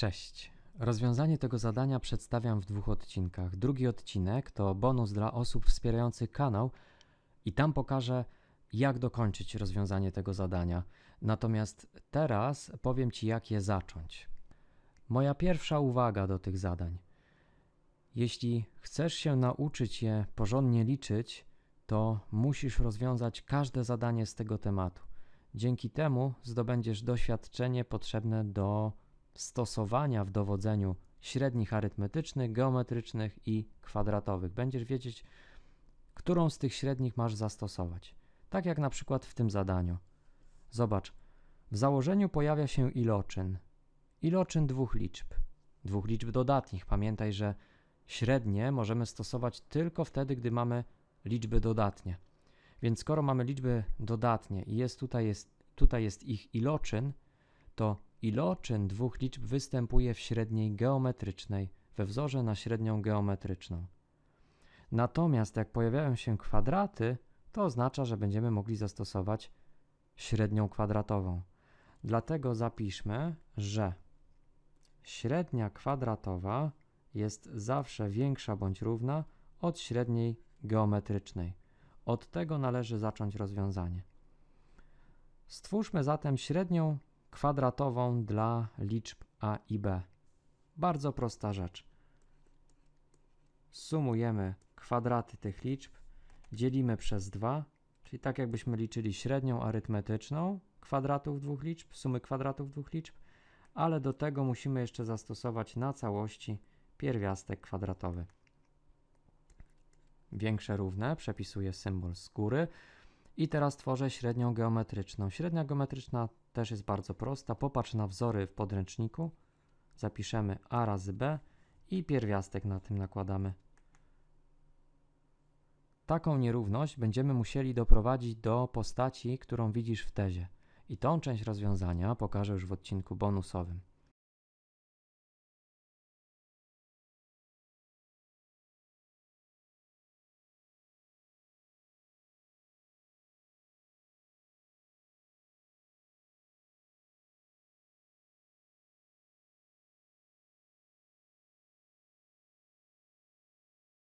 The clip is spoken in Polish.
Cześć. Rozwiązanie tego zadania przedstawiam w dwóch odcinkach. Drugi odcinek to bonus dla osób wspierających kanał i tam pokażę, jak dokończyć rozwiązanie tego zadania. Natomiast teraz powiem Ci, jak je zacząć. Moja pierwsza uwaga do tych zadań. Jeśli chcesz się nauczyć je porządnie liczyć, to musisz rozwiązać każde zadanie z tego tematu. Dzięki temu zdobędziesz doświadczenie potrzebne do stosowania w dowodzeniu średnich arytmetycznych, geometrycznych i kwadratowych. Będziesz wiedzieć, którą z tych średnich masz zastosować. Tak jak na przykład w tym zadaniu. Zobacz, w założeniu pojawia się iloczyn. Iloczyn dwóch liczb. Dwóch liczb dodatnich. Pamiętaj, że średnie możemy stosować tylko wtedy, gdy mamy liczby dodatnie. Więc skoro mamy liczby dodatnie i jest tutaj, jest, tutaj jest ich iloczyn, to iloczyn dwóch liczb występuje w średniej geometrycznej we wzorze na średnią geometryczną. Natomiast jak pojawiają się kwadraty, to oznacza, że będziemy mogli zastosować średnią kwadratową. Dlatego zapiszmy, że średnia kwadratowa jest zawsze większa bądź równa od średniej geometrycznej. Od tego należy zacząć rozwiązanie. Stwórzmy zatem średnią kwadratową dla liczb a i b. Bardzo prosta rzecz. Sumujemy kwadraty tych liczb, dzielimy przez 2, czyli tak jakbyśmy liczyli średnią arytmetyczną kwadratów dwóch liczb, sumy kwadratów dwóch liczb, ale do tego musimy jeszcze zastosować na całości pierwiastek kwadratowy. Większe równe, przepisuję symbol z góry i teraz tworzę średnią geometryczną. Średnia geometryczna też jest bardzo prosta. Popatrz na wzory w podręczniku. Zapiszemy a razy b i pierwiastek na tym nakładamy. Taką nierówność będziemy musieli doprowadzić do postaci, którą widzisz w tezie. I tą część rozwiązania pokażę już w odcinku bonusowym.